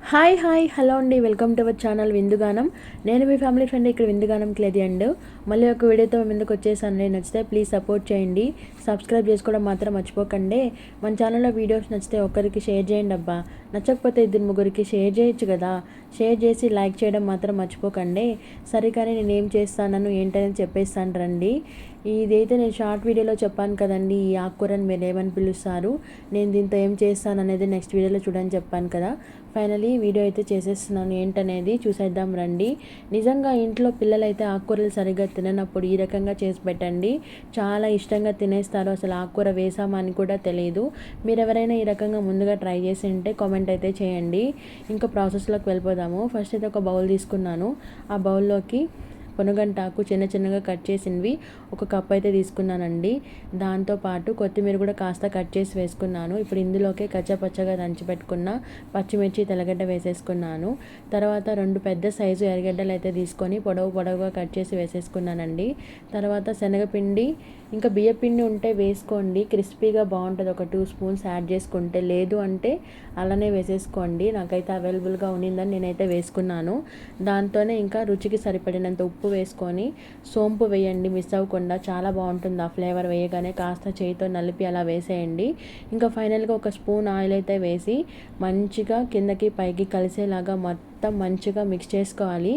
Hi hi hello అండి. Welcome to our channel Vindugaanam. నేను మీ ఫ్యామిలీ ఫ్రెండ్ ఇక్కడ విందుగానం క్లేది అండ్ మళ్ళీ ఒక వీడియోతో ముందుకు వచ్చేసాను. నచ్చితే ప్లీజ్ సపోర్ట్ చేయండి. సబ్స్క్రైబ్ చేసుకోవడం మాత్రం మర్చిపోకండి. మన ఛానల్లో వీడియోస్ నచ్చితే ఒకరికి షేర్ చేయండి అబ్బా. నచ్చకపోతే ఇద్దరు ముగ్గురికి షేర్ చేయొచ్చు కదా. షేర్ చేసి లైక్ చేయడం మాత్రం మర్చిపోకండి. సరే కానీ నేను ఏం చేస్తానను ఏంటని చెప్పేస్తాను రండి. ఇదైతే నేను షార్ట్ వీడియోలో చెప్పాను కదండి ఈ ఆకుకూరని మీరు ఏమని పిలుస్తారు? నేను దీంతో ఏం చేస్తాను అనేది నెక్స్ట్ వీడియోలో చూడని చెప్పాను కదా. ఫైనలీ వీడియో అయితే చేసేస్తున్నాను. ఏంటనేది చూసేద్దాం రండి. నిజంగా ఇంట్లో పిల్లలైతే ఆకుకూరలు సరిగ్గా తిననప్పుడు ఈ రకంగా చేసి పెట్టండి. చాలా ఇష్టంగా తినేస్తారు. అసలు ఆకుకూర వేసామా అని కూడా తెలియదు మీరు ఎవరైనా ఈ రకంగా ముందుగా ట్రై చేసి ఉంటే కామెంట్ అయితే చేయండి. ఇంకా ప్రాసెస్లోకి వెళ్ళిపోదాము. ఫస్ట్ అయితే ఒక బౌల్ తీసుకున్నాను. ఆ బౌల్లోకి పొనగంటాకు చిన్న చిన్నగా కట్ చేసినవి ఒక కప్ అయితే తీసుకున్నానండి. దాంతోపాటు కొత్తిమీర కూడా కాస్త కట్ చేసి వేసుకున్నాను. ఇప్పుడు ఇందులోకే కచ్చపచ్చగా దంచి పెట్టుకున్న పచ్చిమిర్చి తెల్లగడ్డ వేసేసుకున్నాను. తర్వాత రెండు పెద్ద సైజు ఎర్రగడ్డలు అయితే తీసుకొని పొడవు పొడవుగా కట్ చేసి వేసేసుకున్నానండి. తర్వాత శనగపిండి ఇంకా బియ్యపిండి ఉంటే వేసుకోండి. క్రిస్పీగా బాగుంటుంది. ఒక టూ స్పూన్స్ యాడ్ చేసుకుంటే లేదు అంటే అలానే వేసేసుకోండి. నాకైతే అవైలబుల్గా ఉండిందని నేనైతే వేసుకున్నాను. దాంతోనే ఇంకా రుచికి సరిపడినంత ఉప్పు వేసుకొని సోంపు వేయండి మిస్ అవ్వకుండా. చాలా బాగుంటుంది ఆ ఫ్లేవర్ వేయగానే. కాస్త చేయితో నలిపి అలా వేసేయండి. ఇంకా ఫైనల్గా ఒక స్పూన్ ఆయిల్ అయితే వేసి మంచిగా కిందకి పైకి కలిసేలాగా మొత్తం మంచిగా మిక్స్ చేసుకోవాలి.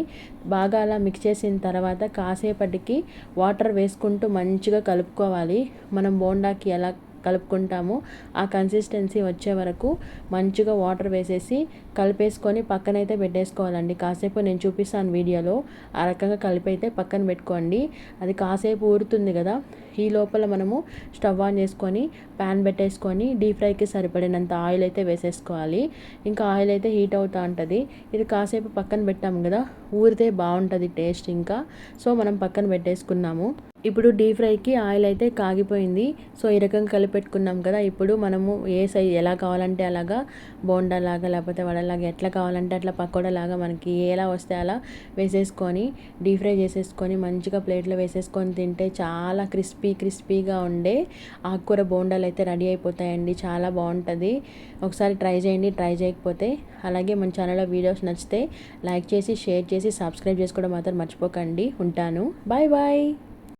బాగా అలా మిక్స్ చేసిన తర్వాత కాసేపటికి వాటర్ వేసుకుంటూ మంచిగా కలుపుకోవాలి. మనం బోండాకి ఎలా కలుపుకుంటాము. ఆ కన్సిస్టెన్సీ వచ్చే వరకు మంచిగా వాటర్ వేసేసి కలిపేసుకొని పక్కనైతే పెట్టేసుకోవాలండి. కాసేపు నేను చూపిస్తాను వీడియోలో. ఆ రకంగా కలిపైతే పక్కన పెట్టుకోండి. అది కాసేపు ఊరుతుంది కదా. ఈ లోపల మనము స్టవ్ ఆన్ చేసుకొని ప్యాన్ పెట్టేసుకొని డీప్ ఫ్రైకి సరిపడినంత ఆయిల్ అయితే వేసేసుకోవాలి. ఇంకా ఆయిల్ అయితే హీట్ అవుతూ ఉంటుంది. ఇది కాసేపు పక్కన పెట్టాము కదా. ఊరితే బాగుంటుంది టేస్ట్ ఇంకా. సో మనం పక్కన పెట్టేసుకున్నాము. ఇప్పుడు డీప్ ఫ్రైకి ఆయిల్ అయితే కాగిపోయింది. సో ఈ రకంగా పెట్టుకున్నాం కదా ఇప్పుడు మనము ఏ సైజ్ ఎలా కావాలంటే అలాగా బోండాలాగా లేకపోతే వడలాగా ఎట్లా కావాలంటే అట్లా పకోడలాగా మనకి ఎలా వస్తే అలా వేసేసుకొని డీప్ ఫ్రై చేసేసుకొని మంచిగా ప్లేట్లో వేసేసుకొని తింటే చాలా క్రిస్పీ క్రిస్పీగా ఉండే ఆకుకూర బోండాలు అయితే రెడీ అయిపోతాయండి. చాలా బాగుంటుంది. ఒకసారి ట్రై చేయండి ట్రై చేయకపోతే అలాగే మన ఛానల్లో వీడియోస్ నచ్చితే లైక్ చేసి షేర్ చేసి సబ్స్క్రైబ్ చేసుకోవడం మాత్రం మర్చిపోకండి. ఉంటాను. Bye bye.